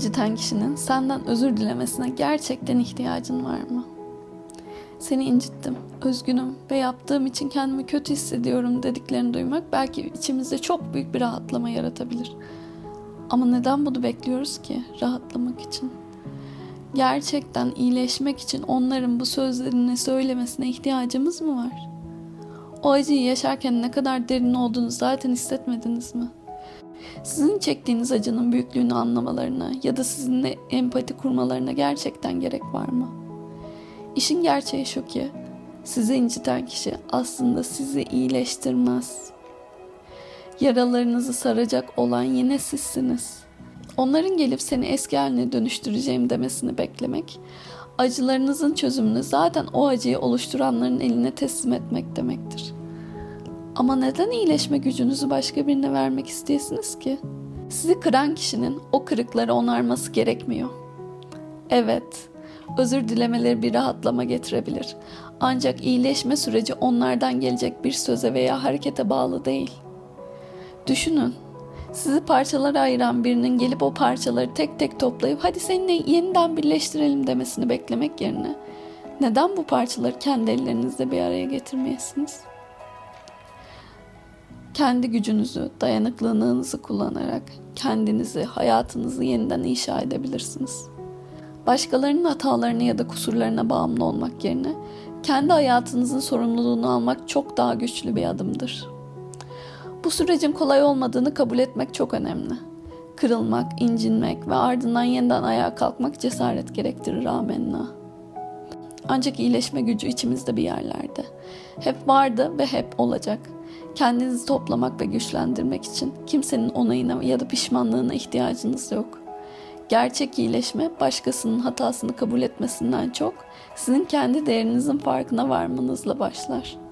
inciten kişinin senden özür dilemesine gerçekten ihtiyacın var mı? Seni incittim, üzgünüm ve yaptığım için kendimi kötü hissediyorum dediklerini duymak belki içimizde çok büyük bir rahatlama yaratabilir. Ama neden bunu bekliyoruz ki rahatlamak için? Gerçekten iyileşmek için onların bu sözlerini söylemesine ihtiyacımız mı var? O acıyı yaşarken ne kadar derin olduğunu zaten hissetmediniz mi? Sizin çektiğiniz acının büyüklüğünü anlamalarına ya da sizinle empati kurmalarına gerçekten gerek var mı? İşin gerçeği şu ki, sizi inciten kişi aslında sizi iyileştirmez. Yaralarınızı saracak olan yine sizsiniz. Onların gelip seni eski haline dönüştüreceğim demesini beklemek, acılarınızın çözümünü zaten o acıyı oluşturanların eline teslim etmek demektir. Ama neden iyileşme gücünüzü başka birine vermek isteyesiniz ki? Sizi kıran kişinin o kırıkları onarması gerekmiyor. Evet, özür dilemeleri bir rahatlama getirebilir. Ancak iyileşme süreci onlardan gelecek bir söze veya harekete bağlı değil. Düşünün, sizi parçalara ayıran birinin gelip o parçaları tek tek toplayıp hadi seninle yeniden birleştirelim demesini beklemek yerine neden bu parçaları kendi ellerinizle bir araya getirmeyesiniz? Kendi gücünüzü, dayanıklılığınızı kullanarak kendinizi, hayatınızı yeniden inşa edebilirsiniz. Başkalarının hatalarını ya da kusurlarına bağımlı olmak yerine kendi hayatınızın sorumluluğunu almak çok daha güçlü bir adımdır. Bu sürecin kolay olmadığını kabul etmek çok önemli. Kırılmak, incinmek ve ardından yeniden ayağa kalkmak cesaret gerektirir amenna. Ancak iyileşme gücü içimizde bir yerlerde. Hep vardı ve hep olacak. Kendinizi toplamak ve güçlendirmek için kimsenin onayına ya da pişmanlığına ihtiyacınız yok. Gerçek iyileşme başkasının hatasını kabul etmesinden çok sizin kendi değerinizin farkına varmanızla başlar.''